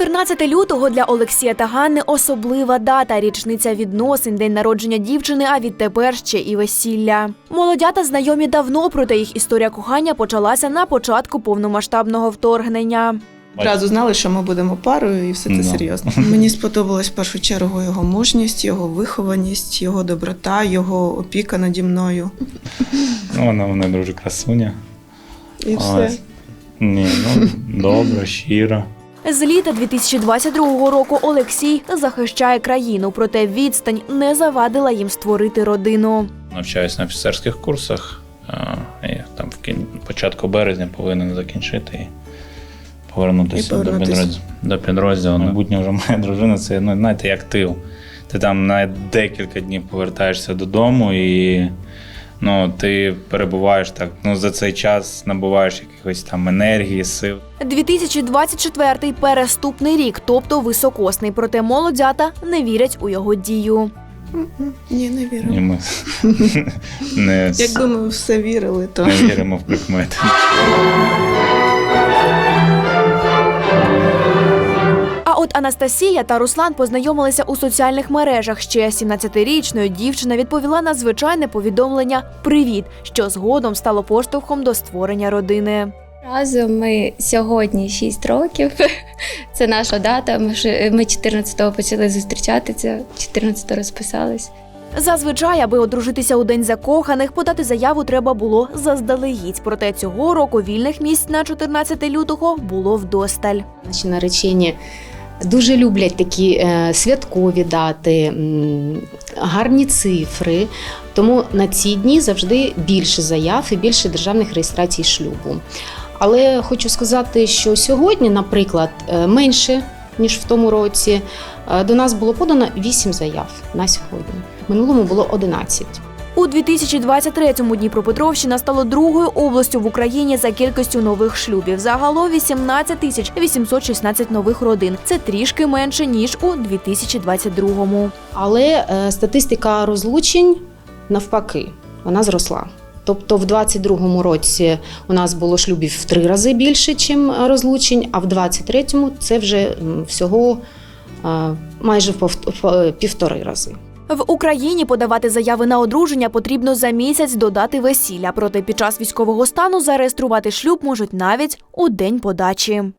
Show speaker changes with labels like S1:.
S1: 14 лютого для Олексія та Ганни особлива дата, річниця відносин, день народження дівчини, а відтепер ще і весілля. Молодята знайомі давно, проте їх історія кохання почалася на початку повномасштабного вторгнення.
S2: Одразу знали, що ми будемо парою, і все це серйозно. Мені сподобалась в першу чергу його мужність, його вихованість, його доброта, його опіка наді мною.
S3: Ну, вона, вона дуже красуня.
S2: І все.
S3: Ні, ну добре, щиро.
S1: З літа 2022 року Олексій захищає країну, проте відстань не завадила їм створити родину.
S3: Навчаюсь на офіцерських курсах. І там в кін... початку березня повинен закінчити і повернутися,
S2: І повернутися.
S3: До, підрозділу, до підрозділу. Майбутня вже моя дружина, це ну, знаєте, як тил. Ти там на декілька днів повертаєшся додому і ну, ти перебуваєш так. Ну, за цей час набуваєш якихось там енергії, сил.
S1: 2024 – переступний рік, тобто високосний, проте молодята не вірять у його дію.
S2: Ні, не віримо.
S3: І ми не,
S2: Якби ми все вірили, то
S3: не віримо в прикмети.
S1: А Анастасія та Руслан познайомилися у соціальних мережах. Ще 17-річною дівчина відповіла на звичайне повідомлення Привіт, що згодом стало поштовхом до створення родини.
S4: Разом ми сьогодні 6 років. Це наша дата. Ми 14-го почали зустрічатися, 14-го розписались.
S1: Зазвичай, аби одружитися у день закоханих, подати заяву треба було заздалегідь. Проте цього року вільних місць на 14 лютого було вдосталь.
S5: Наші наречені дуже люблять такі е, святкові дати, гарні цифри. Тому на ці дні завжди більше заяв і більше державних реєстрацій шлюбу. Але хочу сказати, що сьогодні, наприклад, е, менше ніж в тому році, е, до нас було подано 8 заяв на сьогодні. В минулому було 11.
S1: У 2023-му Дніпропетровщина стала другою областю в Україні за кількістю нових шлюбів. Загалом 18 тисяч 816 нових родин. Це трішки менше ніж у 2022-му.
S5: Але е, статистика розлучень навпаки, вона зросла. Тобто в 22-му році у нас було шлюбів в три рази більше, ніж розлучень, а в 23-му це вже всього е, майже в півтори рази.
S1: В Україні подавати заяви на одруження потрібно за місяць до дати весілля. Проте під час військового стану зареєструвати шлюб можуть навіть у день подачі.